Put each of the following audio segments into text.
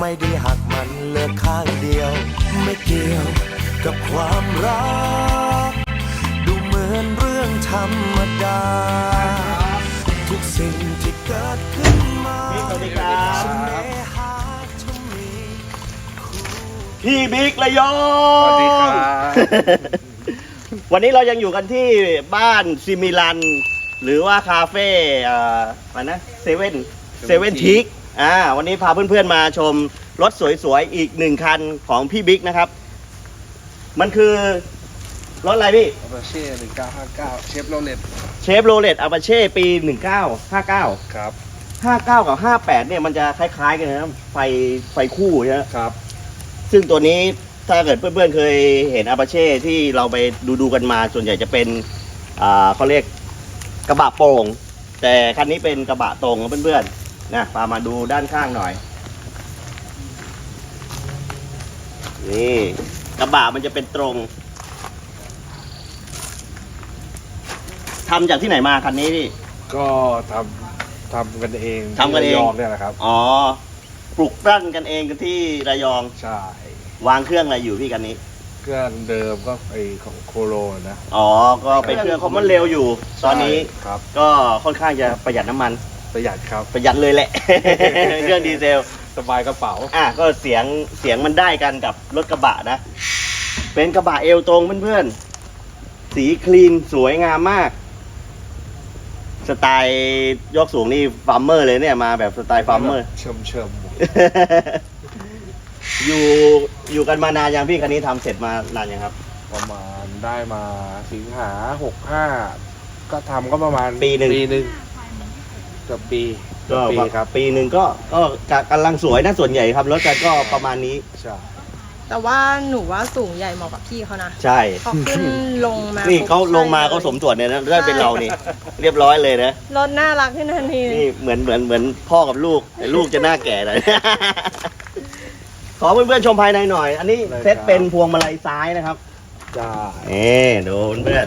ไม่ได้หักมันเลือกข้างเดียว ไม่เกี่ยวกับความรัก ดูเหมือนเรื่องธรรมดา ทุกสิ่งที่เกิดขึ้นมาสวัสดีครับเสน่หาจะมีคู่พี่บิ๊กระยองสวัสดีครับวันนี้เรายังอยู่กันที่บ้านซิมิลัน หรือว่าคาเฟ่เอ่ออะไรนะเซเว่นเซเว่นทิก อ่าวันนี้พาเพื่อนๆมาชมรถสวยๆอีกหนึ่งคันของพี่บิ๊กนะครับ มันคือรถอะไรพี่อาปาเช่หนึ่งเก้าห้าเก้าเชฟโรเลตเชฟโรเลตอาปาเช่ปี 1959 ครับ59 กับ 58 เนี่ยมันจะคล้ายๆกันนะไฟไฟคู่ใช่ไหมครับ ซึ่งตัวนี้ถ้าเกิดเพื่อนๆเคยเห็นอาปาเช่ที่เราไปดูดูๆกันมาส่วนใหญ่จะเป็นอ่าเขาเรียกกระบะโปร่ง แต่คันนี้เป็นกระบะตรงนะเพื่อนๆ นะพามาดูด้านข้างหน่อย นี่กระบะมันจะเป็นตรงทำจากที่ไหนมาคันนี้พี่ ก็ทำทำกันเองทำกันเองที่ระยองเนี่ยแหละครับ อ๋อ ปลุกปั้นกันเองกันที่ระยอง ใช่ วางเครื่องอะไรอยู่พี่คันนี้ เครื่องเดิมก็ไอของโคโรนะอ๋อ ก็เป็นเครื่องคอมมอนเร็วอยู่ ตอนนี้ใช่ครับ ก็ค่อนข้างจะประหยัดน้ำมัน ประหยัดครับ ประหยัดเลยแหละ เครื่องดีเซล สบายกระเป๋า อะก็เสียงเสียงมันได้กันกับรถกระบะนะ เป็นกระบะเอวตรงเพื่อนๆ สีคลีนสวยงามมาก สไตล์ยกสูงนี่ฟาร์มเมอร์เลยเนี่ยมาแบบสไตล์ฟาร์มเมอร์ เชิมเชิมอยู่อยู่กันมานานยังพี่คันนี้ทำเสร็จมานานยังครับ ประมาณได้มาสิงหาหกห้าก็ทำก็ประมาณปีหนึ่ง ปีหนึ่ง เกือบปีเกืก็อบปีครับ ปีหนึ่งก็ก็กำลังสวยนะส่วนใหญ่ครับรถกันก็ประมาณนี้ใช่แต่ว่าหนูว่าสูงใหญ่เหมาะกับพี่เขานะใช่พอขึ้นลงมานี่ปุ๊บเขาลงมาใช่เขาสมตรวจเนี่ยนะได้เป็นเรานี่ เรียบร้อยเลยนะรถน่ารักที่นั่นทีนี่เหมือนเหมือนเหมือนพ่อกับลูกแต่ลูกจะหน้าแก่หน่อยขอเพื่อนๆชมภายในหน่อย อันนี้เซตเป็นพวงมาลัยซ้ายนะครับใช่เอ๊ดูเพื่อน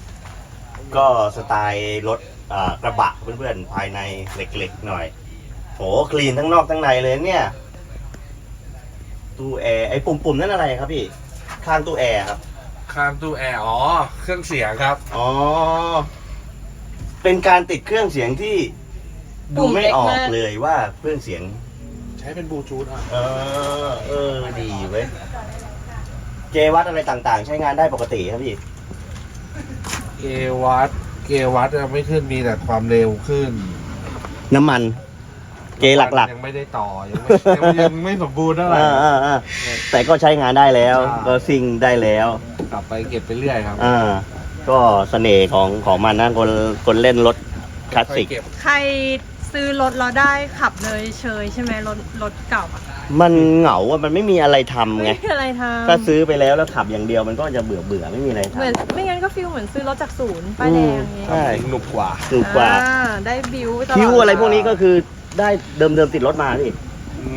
ๆก็สไตล์รถอ่า กระบะเพื่อนๆภายในเหล็กๆหน่อยโหคลีนทั้งนอกทั้งในเลยเนี่ยตู้แอร์ไอ้ปุ่มๆนั่นอะไรครับพี่ข้างตู้แอร์ครับข้างตู้แอร์อ๋อเครื่องเสียงครับอ๋อเป็นการติดเครื่องเสียงที่ดูไม่ออกเลยว่าเครื่องเสียง ใช้เป็นบลูทูธอะเออเออดีเว้ยเจวัดอะไรต่างๆ ใช้งานได้ปกติครับพี่เกวัต เกวัตอะไม่ขึ้นมีแต่ความเร็วขึ้น น้ำมัน เกหลักยังไม่ได้ต่อ ยังไม่ยังยังไม่สมบูรณ์เท่าๆไหร่ อ่าอ่าอ่าแต่ก็ใช้งานได้แล้วใช่ก็ซิงได้แล้ว กลับไปเก็บไปเรื่อยครับอ่า ก็เสน่ห์ของของมันนะคนคนเล่นรถคลาสสิกค่อยเบ ใครซื้อรถเราได้ขับเลยเชยใช่ไหมรถรถเก่าอะ มันเหงาอะมันไม่มีอะไรทำไง ไม่มีอะไรทำถ้าซื้อไปแล้วแล้วขับอย่างเดียวมันก็จะเบื่อเบื่อๆไม่มีอะไรทำเหมือนไม่งั้นก็ฟิลเหมือนซื้อรถจากศูนย์ป้ายแดงอย่างเงี้ยใช่ หนุกกว่า ถูกกว่า อ่ได้บิวตลอดคิ้วอะไรพวกนี้ก็คือได้เดิมเดิมๆติดรถมาพี่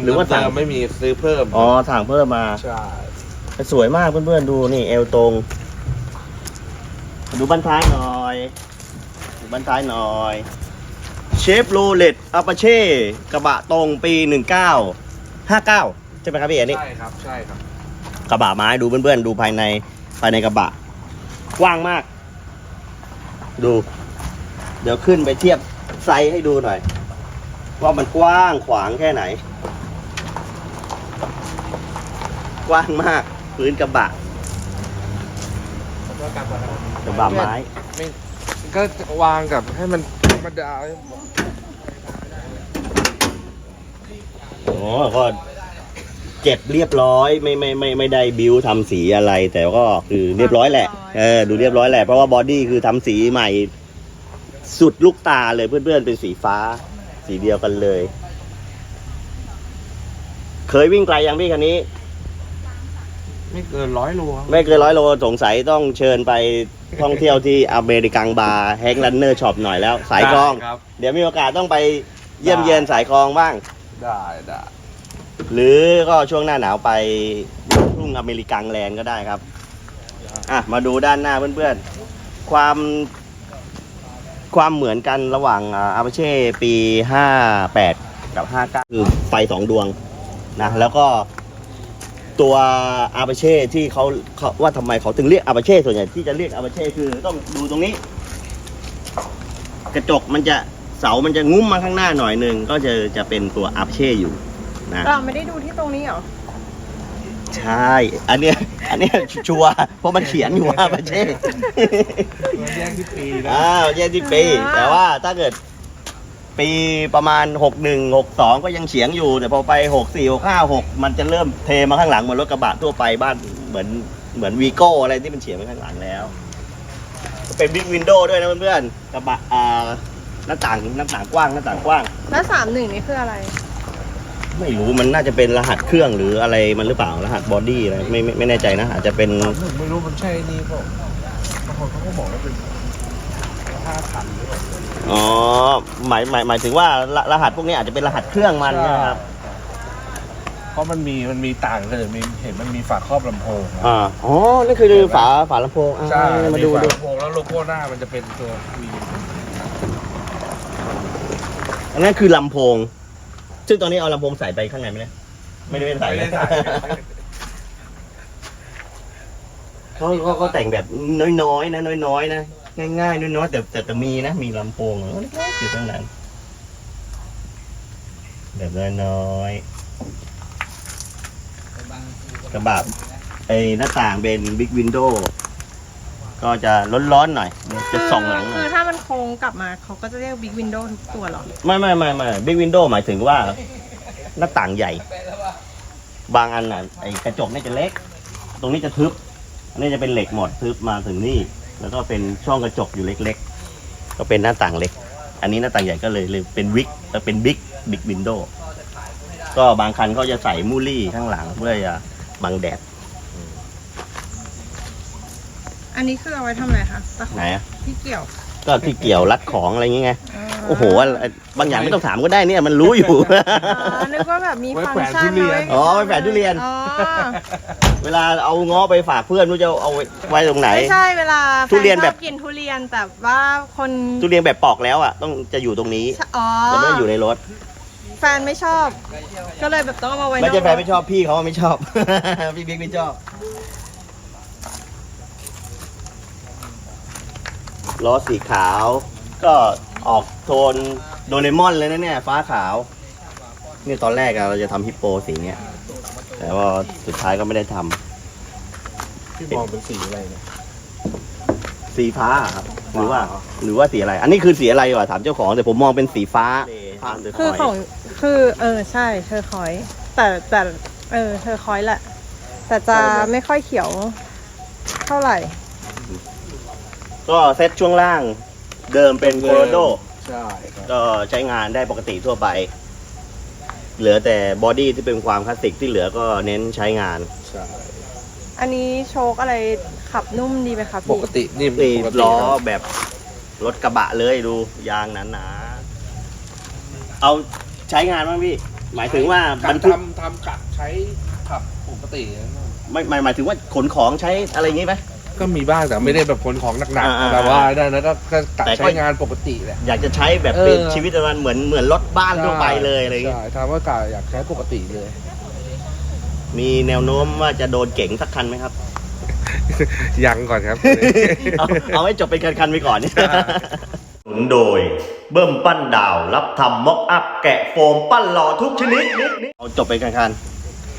หรือว่าสั่งเดิมๆไม่มีซื้อเพิ่มอ๋อสั่งเพิ่มมา ใช่สวยมากเพื่อนๆ ดูนี่เอวตรง ดูบันท้ายหน่อย ดูบันท้ายหน่อยเชฟโรเลตอาปาเช่กระบะตรงปี 1959 ใช่ไหมครับพี่อันนี้ใช่ครับ ใช่ครับ กระบะไม้ดูเพื่อนๆ ดูภายในภายในกระบะ กว้างมาก ดู เดี๋ยวขึ้นไปเทียบไซส์ให้ดูหน่อย ว่ามันกว้างขวางแค่ไหน กว้างมากพื้นกระบะกระบะไม้ ไม่ก็วางกับให้มันธรรมดา โอ้ก็เจ็บเรียบร้อยไม่ไม่ไม่ไม่ได้บิวทำสีอะไร แต่ก็คือเรียบร้อยแหละเออดูเรียบร้อยแหละเพราะว่าบอดี้คือทำสีใหม่ สุดลูกตาเลยเพื่อนๆเป็นสีฟ้า สีเดียวกันเลย เคยวิ่งไกลยังพี่คันนี้ ไม่เกินร้อยโลครับไม่เกินร้อยโลสงสัยต้องเชิญไปท่องเที่ยวที่อเมริกังบาร์แฮงลันเนอร์ช็อปหน่อยแล้ว สายคลอง ได้ครับ เดี๋ยวมีโอกาสต้องไปเยี่ยมเยียนสายคลองบ้าง ได้ได้หรือก็ช่วงหน้าหนาวไปทุ่งอเมริกันแลนด์ก็ได้ครับ อะ มาดูด้านหน้าเพื่อนๆ ความความเหมือนกันระหว่างอาปาเช่ปี 58 กับ 59 คือไฟสองดวงนะแล้วก็ตัวอาปาเช่ที่เขาเขาว่าทำไมเขาถึงเรียกอาปาเช่ส่วนใหญ่ที่จะเรียกอาปาเช่คือต้องดูตรงนี้ กระจกมันจะ เสามันจะงุ้มมาข้างหน้าหน่อยหนึ่งก็จะจะเป็นตัวอาปาเช่อยู่นะเราไม่ได้ดูที่ตรงนี้เหรอ ใช่ อันเนี้ยอันเนี้ยชัวร์เพราะมันเขียนอยู่ว่าอาปาเช่มันแยกที่ปีนะอ้าวแยกที่ปี อ่า แต่ว่าถ้าเกิดปีประมาณ 61 62 ก็ยังเฉียงอยู่ แต่พอไป 64 65 6 มันจะเริ่มเทมาข้างหลังเหมือนรถกระบะทั่วไปบ้านเหมือนเหมือนวีโก้อะไรที่มันเฉียงไปข้างหลังแล้ว เป็นบิ๊กวินโดว์ด้วยนะเพื่อนๆกระบะอ่า หน้าต่างหน้าต่างกว้างหน้าต่างกว้าง แล้วสามหนึ่งนี่คืออะไร ไม่รู้มันน่าจะเป็นรหัสเครื่องหรืออะไรมันหรือเปล่ารหัสบอดี้อะไรไม่ไม่ไม่แน่ใจนะอาจจะเป็นไม่รู้มันใช่นี่เปล่าบางคนเขาก็บอกว่าเป็นห้าพันหรือเปล่าอ๋อหมายหมายหมายถึงว่ารรหัสพวกนี้อาจจะเป็นรหัสเครื่องมันนะครับ เพราะมันมีมันมีต่างกันเลยมีเห็นมันมีฝาครอบลำโพงนะอ่าอ๋อนี่คือฝาฝาลำโพงอ่าใช่มาดูฝาดู ลำโพงแล้วโลโก้หน้ามันจะเป็นตัววี อันนั้นคือลำโพง ซึ่งตอนนี้เอาลำโพงใส่ไปข้างในไหมเนี่ยไม่ได้ใส่ไม่เลได้ยใส่ เขาเขาก็แต่งแบบน้อยๆนะน้อยๆนะง่ายๆน้อยๆแต่แต่แต่มีนะมีลำโพงเล็กๆอยู่ข้างนั้นแบบน้อยๆกระบะไอ้หน้าต่างเป็นบิ๊กวินโดว์ ก็จะร้อนๆหน่อยเดี๋ยวจะส่องหลังหน่คืออยถ้ามันโค้งกลับมาเขาก็จะเรียกบิ๊กวินโดว์ทุกตัวเหรอ ไม่ไม่ไม่ไม่บิ๊กวินโดว์หมายถึงว่าหน้าต่างใหญ่ บางอันน่ะไอ้กระจกนี่จะเล็ก ตรงนี้จะทึบ อันนี้จะเป็นเหล็กหมดทึบมาถึงนี่ แล้วก็เป็นช่องกระจกอยู่เล็ก ๆ ก็เป็นหน้าต่างเล็ก อันนี้หน้าต่างใหญ่ก็เลยเลยเป็นวิกแต่เป็นบิ๊กบิ๊กวินโดว์ก็บางคันก็จะใส่มูลี่ข้างหลังเพื่อจะบังแดด อันนี้คือเอาไว้ทำอะไรคะตะขอไหนอะที่เกี่ยวก็ที่เกี่ยวรัดของอะไรอย่างเงี้ยาโอ้โหอะไรบางอย่างไม่ต้องถามก็ได้เนี่ยมันรู้อยู่ อ๋อนึกว่าแบบมีฟังก์ชันอ๋อไว้แขวนทุเรียน อ๋อเวลาเอาง้อไปฝากเพื่อนไม่รู้จะเอาไว้ตรงไหน ไม่ใช่เวลาทุเรียนแบบ ฟชอกินทุเรียนแต่ว่าคนทุเรียนแบบปอกแล้วอะต้องจะอยู่ตรงนี้อ๋อจะไม่ได้อยู่ในรถแฟนไม่ชอบ ก็เลยแบบต้องเอามาไว้ไม่ใช่นอกแฟนไม่ชอบพี่เขาไม่ชอบ พี่บิ๊กไม่ชอบ ล้อสีขาว ก็ออกโทนโดเรมอนเลยนะเนี่ยฟ้าขาว นี่ตอนแรกอะเราจะทำฮิปโปสีเนี้ยแต่ว่าสุดท้ายก็ไม่ได้ทำที่มองเป็นสีอะไรเนี่ยสีฟ้าอะครับหรือว่าฟ้าหรือว่าสีอะไร อันนี้คือสีอะไรวะถามเจ้าของแต่ผมมองเป็นสีฟ้าคือของคือเออใช่เธอคอย แต่แต่เออเธอคอยแหละ แต่จะไม่ค่อยเขียวเท่าไหร่ ก็เซตช่วงล่างเดิมเป็นโคโรโดใช่ครับก็ใช้งานได้ปกติทั่วไป เหลือแต่บอดี้ที่เป็นความคลาสสิกที่เหลือก็เน้นใช้งานใช่อันนี้โชคอะไรขับนุ่มดีไหมคะพี่ปกตินี่นี่ปกติล้อครับแบบรถกระบะเลยดูยางหนาๆเอาใช้งานบ้างพี่ หมายถึงว่าบรการรทุกทำทำกัดใช้ขับปกติ ไม่หมายหมายถึงว่าขนของใช้อะไรอย่างงี้ไหม ก็มีบ้างแต่ไม่ได้แบบขนของหนักอ่าๆแต่ว่าได้นะก็ก็กัดแต่ก็ ใช้งานปกติแหละ อยากจะใช้แบบเออเป็นชีวิตประจำวันเหมือนเหมือนรถบ้านทั่วไปเลยอะไรอย่างงี้ใช่ถามว่ากาอยากใช้ปกติเลย มีแนวโน้มว่าจะโดนเก๋งสักคันไหมครับ ยังก่อนครับ เอาเอาให้จบเป็นคันๆไปก่อนนี่หนุนโดย เบิ่มปั้นดาว รับทำม็อกอัพ แกะโฟมปั้นหล่อทุกชนิด เอาจบเป็นคันๆ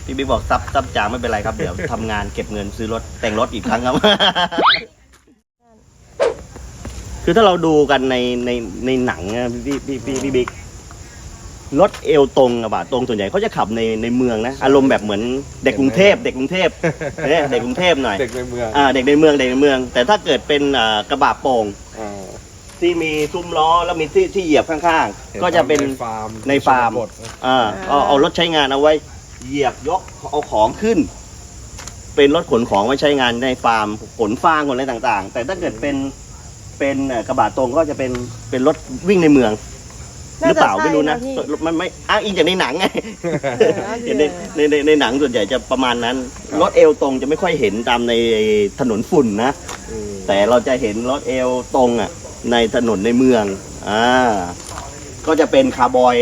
พี่บิ๊กบอกซับซับจางไม่เป็นไรครับ เดี๋ยวทำงานเก็บเงินซื้อรถแต่งรถอีกครั้งครับ คือถ้าเราดูกันในในในหนังนะพี่พี่พี่พี่บิ๊กรถเอวตรงอะบ่าตรงส่วนใหญ่เขาจะขับในในเมืองนะ อารมณ์แบบเหมือนเด็กกรุงเทพเด็กกรุงเทพเนี่ยเด็กกรุงเทพหน่อยเด็กในเมืองอ่าเด็กในเมืองเด็กในเมือง แต่ถ้าเกิดเป็นอ่ากระบะโป่งอ่าที่มีซุ้มล้อแล้วมีที่ที่เหยียบข้างๆ ก็จะเป็นในฟาร์มในฟาร์มชนบทอ่าเอาเอารถใช้งานเอาไว้ เหยียบยกเอาของขึ้น เป็นรถขนของไว้ใช้งานในฟาร์มขนฟางขนอะไรต่าง ๆ แต่ถ้าเกิดเป็นเป็นเอ่อกระบะตรงก็จะเป็นเป็นรถวิ่งในเมือง หรือเปล่าน่าจะใช่ไม่รู้นะนะพี่มันไม่อ้างอิงจากในหนังไงเออเห็นในในในในหนังส่วนใหญ่จะประมาณนั้น รถเอวตรงจะไม่ค่อยเห็นตามในถนนฝุ่นนะ แต่เราจะเห็นรถเอวตรงอะในถนนในเมืองอ่าก็จะเป็นคาร์บอย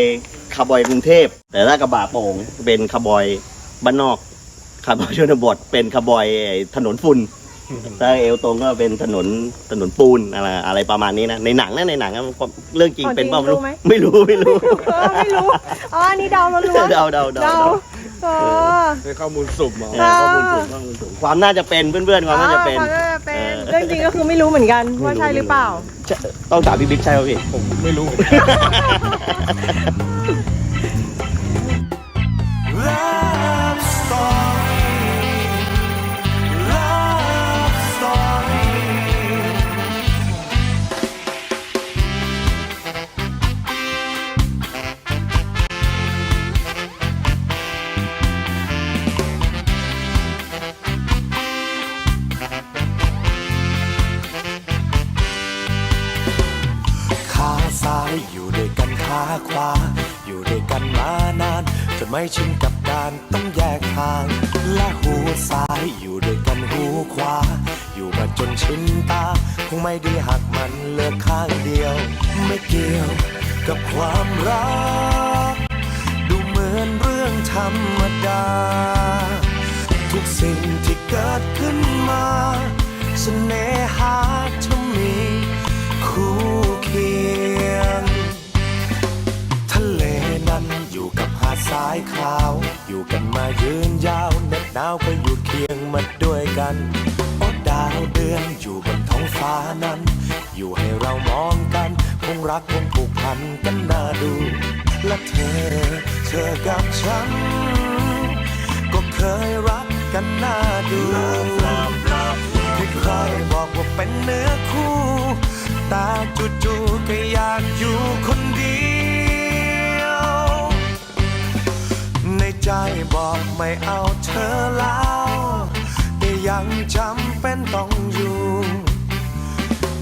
คาร์บอยกรุงเทพ แต่ถ้ากระบะโป่งเป็นคาร์บอยบ้านนอกคาร์บอยชนบทเป็นคาร์บอยไอ้ถนนฝุ่นถ้าเอวตรงก็เป็นถนนถนนปูนอะไรอะไรประมาณนี้นะในหนังนะในหนังนะเรื่องจริงเป็นเปล่าไม่รู้ไม่รู้ไม่รู้เออไม่รู้อ๋ออันนี้เดาล้วนๆเดาเดาเดาเดาเดาเออได้ข้อมูลสุ่มมาเออข้อมูลสูงข้อมูลสูงความน่าจะเป็นเพื่อนๆความน่าจะเป็นอ๋อความน่าจะเป็นเออเรื่องจริงก็คือไม่รู้เหมือนกันว่าใช่หรือเปล่าใช่ต้องถามพี่บิ๊กใช่ไหมพี่ผมไม่รู้าดทรายขาว อยู่กันมายืนยาวเน็บหนาวก็อยู่เคียงมาด้วยกันโอ้ดาวเดือนอยู่บนท้องฟ้านั้น อยู่ให้เรามองกันคงรักคงผูกพันกันน่าดู และเธอ เธอกับฉัน ก็เคยรักกันน่าดูใครบอกว่าเป็นเนื้อคู่ แต่จู่ๆก็อยากอยู่คนเดียว ใจบอกไม่เอาเธอแล้วแต่ยังจำเป็นต้องอยู่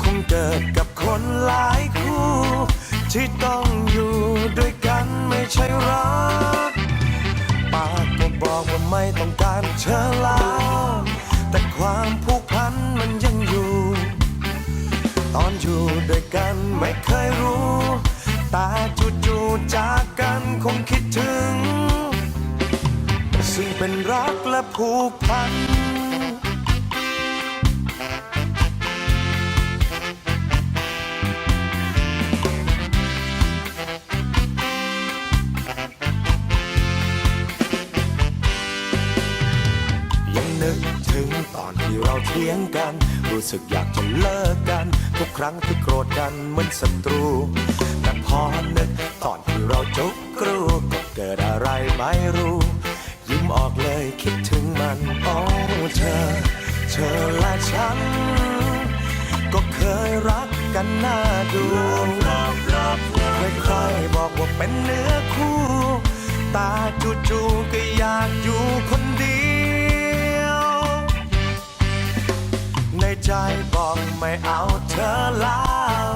คงเกิดกับคนหลายคู่ ที่ต้องอยู่ด้วยกันไม่ใช่รักปากก็บอกว่าไม่ต้องการเธอแล้วแต่ความผูกพันมันยังอยู่ ตอนอยู่ด้วยกันไม่เคยรู้แต่จู่ๆจากกันคงคิดถึง ซึ่งเป็นรักและผูกพัน ยังนึกถึงตอนที่เราเถียงกัน รู้สึกอยากจะเลิกกัน ทุกครั้งที่โกรธกันเหมือนศัตรู แต่พอนึกตอนที่เราจุกกรูก็เกิดอะไรไม่รู้ ออกเลยคิดถึงมันโอ้เธอ เธอและฉัน ก็เคยรักกันน่าดูใครๆบอกว่าเป็นเนื้อคู่ ตาจู่ๆก็อยากอยู่คนเดียว ในใจบอกไม่เอาเธอแล้ว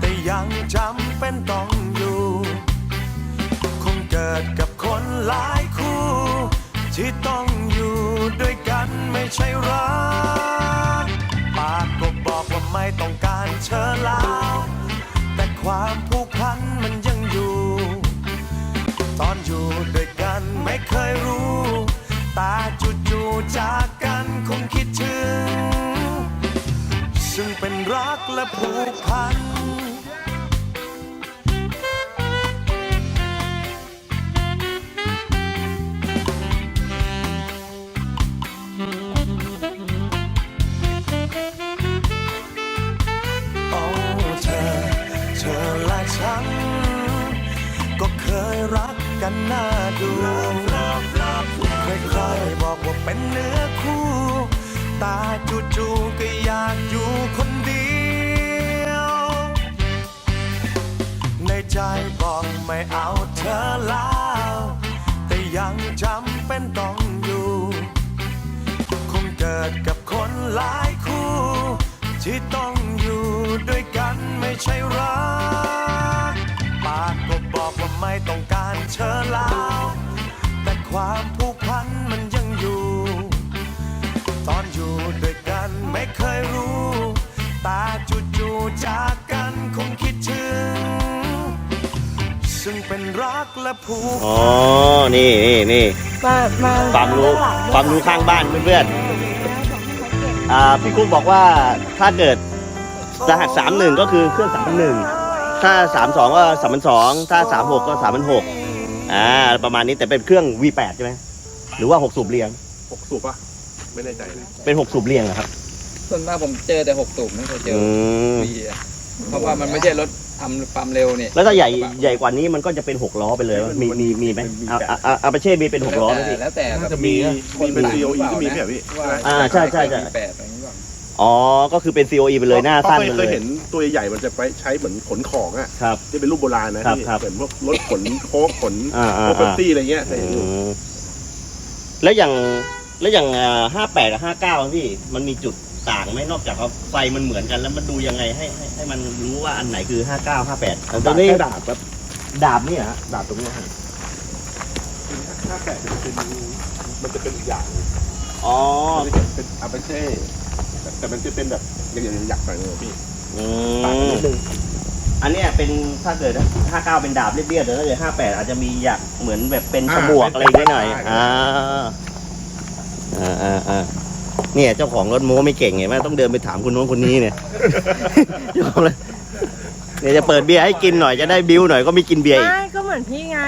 แต่ยังจำเป็นต้องอยู่ คงเกิดกับคนหลายคู่ ที่ต้องอยู่ด้วยกันไม่ใช่รักปากก็บอกว่าไม่ต้องการเธอแล้วแต่ความผูกพันมันยังอยู่ ตอนอยู่ด้วยกันไม่เคยรู้ตาจู่ๆจากกันคงคิดถึง ซึ่งเป็นรักและผูกพัน กันน่าดูใครๆบอกว่าเป็นเนื้อคู่ ตาจู่ๆก็อยากอยู่คนเดียว ในใจบอกไม่เอาเธอแล้วแต่ยังจำเป็นต้องอยู่ คงเกิดกับคนหลายคู่ ที่ต้องอยู่ด้วยกันไม่ใช่รักปากก็บอก ไม่ต้องการเชิญแล้วแต่ความผูกพันมันยังอยู่ ตอนอยู่ด้วยกันไม่เคยรู้ต่จู่ๆจากกันคงคิดถึง ซึ่งเป็นรักและผูกอ๋อ นี่นี่นี่มามาความรู้ความรู้ข้างบ้านเพื่อนๆอ่าพี่กุ๊กบอกว่าถ้าเกิดรหัสสามหนึ่งก็คือเครื่องสามพันหนึ่ง ถ้าสามสองก็สามพันสองถ้าสามหกก็สามพันหกอ่าประมาณนี้แต่เป็นเครื่อง V8 ใช่ไหมหรือว่าหกสูบเรียง หกสูบป่ะ ไม่แน่ใจเลยเป็นหกสูบเรียงเหรอครับส่วนมากผมเจอแต่หกสูบไม่เคยเจออืมวีอะเพราะว่ามันไม่ใช่รถทำความเร็วเนี่ยแล้วถ้าใหญ่ใหญ่กว่านี้มันก็จะเป็นหกล้อไปเลยมีมีมีไหมอ่าอ่าอาปาเช่มีเป็นหกล้อไหมพี่ แล้วแต่น่าแบบจะมีมีเป็น COE ก็มีหพี่รือพี่เปล่านะอ่าใช่ใช่ใช่แปดอะไรอย่างเงี้ย อ๋อ ก็คือเป็น COE ไปเลยหน้าสั้นเคไปยเลเคยย เห็นตัวใหญ่ๆมันจะไปใช้เหมือนขนของอะครับ ที่เป็นรูปโบราณนะครับพี่ครับเหมือนพวกรถขนโค้กขนอ่าอ่าโค้กเป๊ปอ่าซี่อะไรเงี้ยเคยเห็นอยู่อืมแล้วอย่างแล้วอย่างห้าแปดกับห้าเก้าพี่มันมีจุดต่างไหมนอกจากว่าไฟมันเหมือนกัน แล้วมันดูยังไงให้ให้ให้มันรู้ว่าอันไหนคือห้าเก้าห้าแปดตอนนี้แค่ดาบแบบดาบนี่เหรอฮะดาบตรงเนี้ยฮะถ้าแปะจะเป็นมันจะเป็นอีกอย่างหนึ่งอ๋อ มันจะเป็นอาปาเช่ แต่แต่มันจะเป็นแบบอย่างอย่างหยักหน่อยนึงอะพี่อืต่างกันมนิดนึงอันเนี้ยเป็นถ้าเกิดห้าเก้าเป็นดาบเรียบๆแต่ถ้าเกิดห้าแปดอาจจะมีอยากเหมือนแบบเป็นฉมวกอะไรอย่างเงี้ยหน่อยอ่าอ่าอ่าอ่าเนี่ยเจ้าของรถโม้ไม่เก่งไงแม่ต้องเดินไปถามคนโน้นคนนี้เนี่ยเจ้าของเลยเนี่ยจะเปิดเบียร์ให้กินหน่อยจะได้บิ้วหน่อยก็ไม่กินเบียร์อีก ไม่ก็เหมือนพี่ไง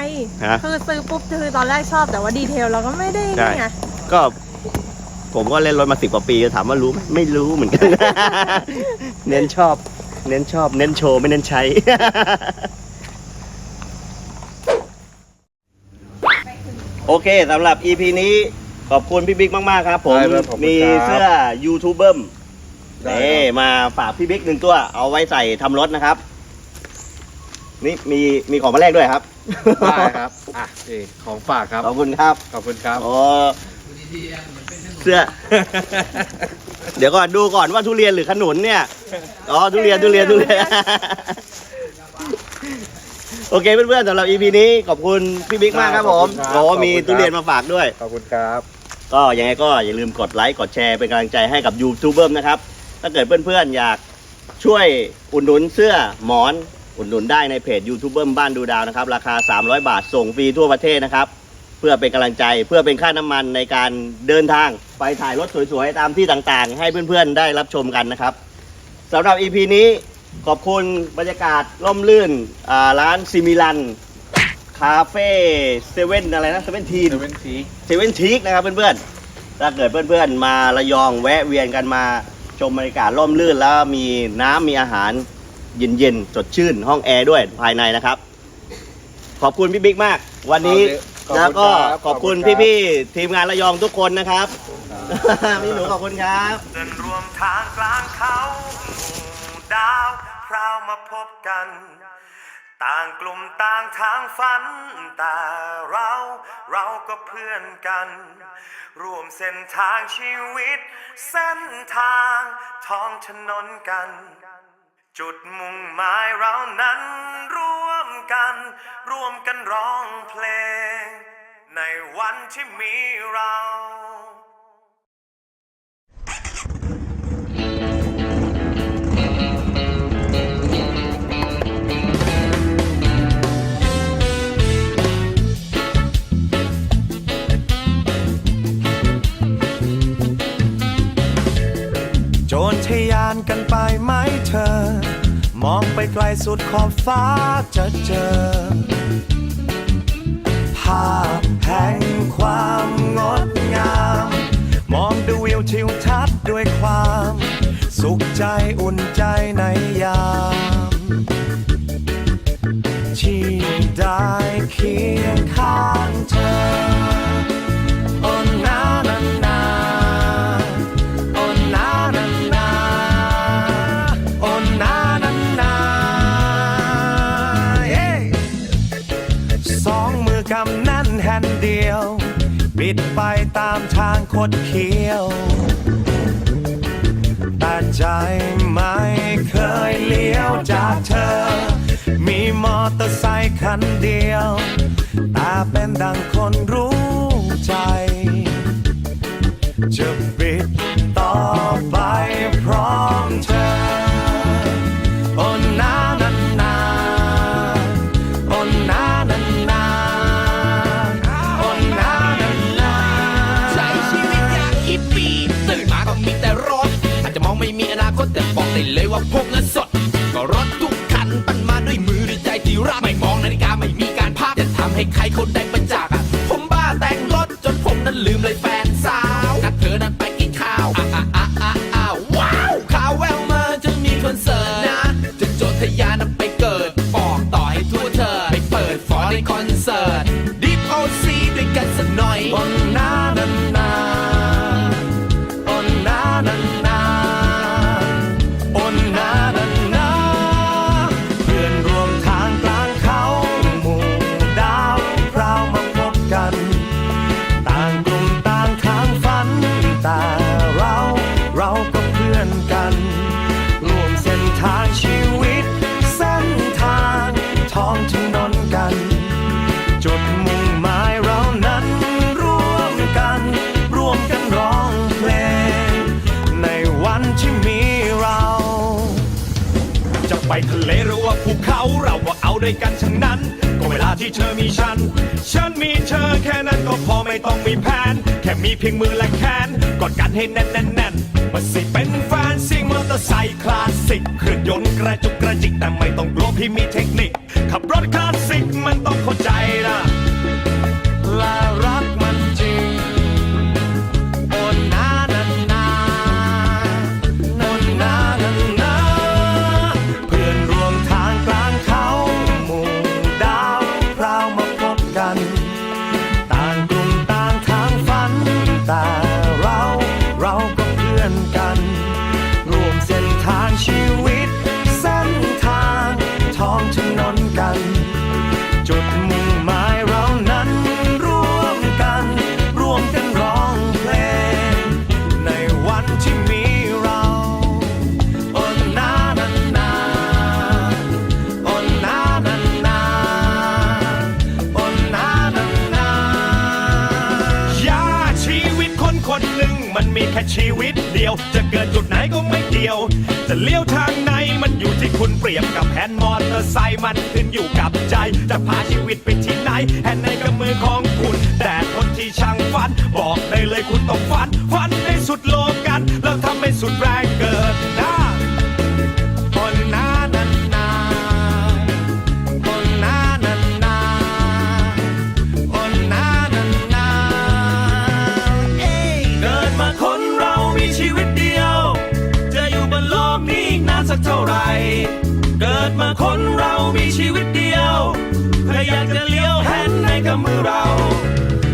ฮะคือซื้อปุ๊บคือตอนแรกชอบแต่ว่าดีเทลเราก็ไม่ได้ใช่ นี่ไงก็ ผมก็เล่นรถมาสิบกว่าปีถามว่ารู้ไหมไม่รู้เหมือนกัน เน้นชอบ เน้นชอบ เน้นโชว์ไม่เน้นใช้ โอเคสำหรับ EP นี้ขอบคุณพี่บิ๊กมาก ๆ ครับ ผมได้ครับขอบคุณมีครับเสื้อยูทูบเบอร์ได้นี่ครับมาฝากพี่บิ๊กหนึ่งตัว เอาไว้ใส่ทำรถนะครับ นี่มีมีของมาแลกด้วยครับได้ครับ อะเอของฝากครับ ขอบคุณครับ ขอบคุณครับ โอ้เสื้อ เดี๋ยวก่อนดูก่อนว่าทุเรียนหรือขนุนเนี่ย อ๋อทุเรียนทุเรียนทุเรียน โอเคเพื่อนๆสำหรับ EP นี้ขอบคุณพี่บิ๊กมากครับผมขอบคุณครับ โอ้ขอบคุณมีครับทุเรียนมาฝากด้วย ขอบคุณครับ ก็ยังไงก็อย่าลืมกดไลค์กดแชร์เป็นกำลังใจให้กับยูทูบเบอร์นะครับ ถ้าเกิดเพื่อนๆอยากช่วยอุดหนุนเสื้อหมอน อุดหนุนได้ในเพจยูทูบเบอร์บ้านดูดาวนะครับ ราคา 300 บาทส่งฟรีทั่วประเทศนะครับ เพื่อเป็นกำลังใจเพื่อเป็นค่าน้ำมันในการเดินทาง ไปถ่ายรถสวยๆ ตามที่ต่างๆ ให้เพื่อนๆ ได้รับชมกันนะครับสำหรับ EP นี้ขอบคุณบรรยากาศร่มรื่นอ่าร้านซิมิลัน คาเฟ่เซเว่นอะไรนะเซเว่นทีน เซเว่นทีเซเว่นทีกนะครับเพื่อนๆ ถ้าเกิดเพื่อนๆ มาระยองแวะเวียนกันมาชมบรรยากาศร่มรื่นแล้วมีน้ำมีอาหารเย็นๆ สดชื่น ห้องแอร์ด้วยภายในนะครับ ขอบคุณพี่บิ๊กมาก วันนี้ขอบคุณ แล้วก็ครับขอบคุณขอบคุณครับพี่ๆทีมงานระยองทุกคนนะครับพี่หนูขอบคุณครับเดินรวมทางกลางเขาหมู่ดาวพราวมาพบกัน ต่างกลุ่มต่างทางฝัน แต่เราเราก็เพื่อนกัน ร่วมเส้นทางชีวิต เส้นทางท้องถนนกัน จุดมุ่งหมายเรานั้นร่วม กัน ร่วมกันร้องเพลง ในวันที่มีเราโจรทยานกันไปไหมเธอ มองไปไกลสุดขอบฟ้าจะเจอ ภาพแห่งความงดงาม มองดูวิวทิวทัศน์ด้วยความ สุขใจอุ่นใจ ดเคี้ยวแต่ใจไม่เคยเลี้ยวจากเธอ มีมอเตอร์ไซค์คันเดียวแต่เป็นดังคนรู้ใจจะเป ใครคนใด เพียงมือและแขนกอดกันให้แน่นแน่นแน่นมาสิเป็นแฟนซิ่งมอเตอร์ไซค์คลาสสิกเครื่องยนต์กระจุกกระจิกแต่ไม่ต้องกลัวพี่มีเทคนิคขับรถคลาสสิกมันต้องคน ชีวิตเดียว จะเกิดจุดไหนก็ไม่เกี่ยว จะเลี้ยวทางไหนมันอยู่ที่คุณเปรียบกับแฮนด์มอเตอร์ไซค์มันขึ้นอยู่กับใจ จะพาชีวิตไปที่ไหนแฮนด์ในกับมือของคุณ แต่คนที่ช่างฟัน บอกได้เลยคุณต้องฟันีวิตเดียว ใครอยากจะเลี้ยวแฮนในกำมือเรา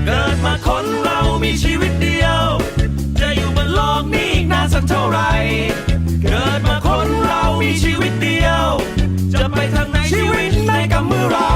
เกิดมาคนเรามีชีวิตเดียว จะอยู่บนโลกนี้อีกนานสักเท่าไหร่ เกิดมาคนเรามีชีวิตเดียว จะไปทางไหนชีวิตในกำมือเรา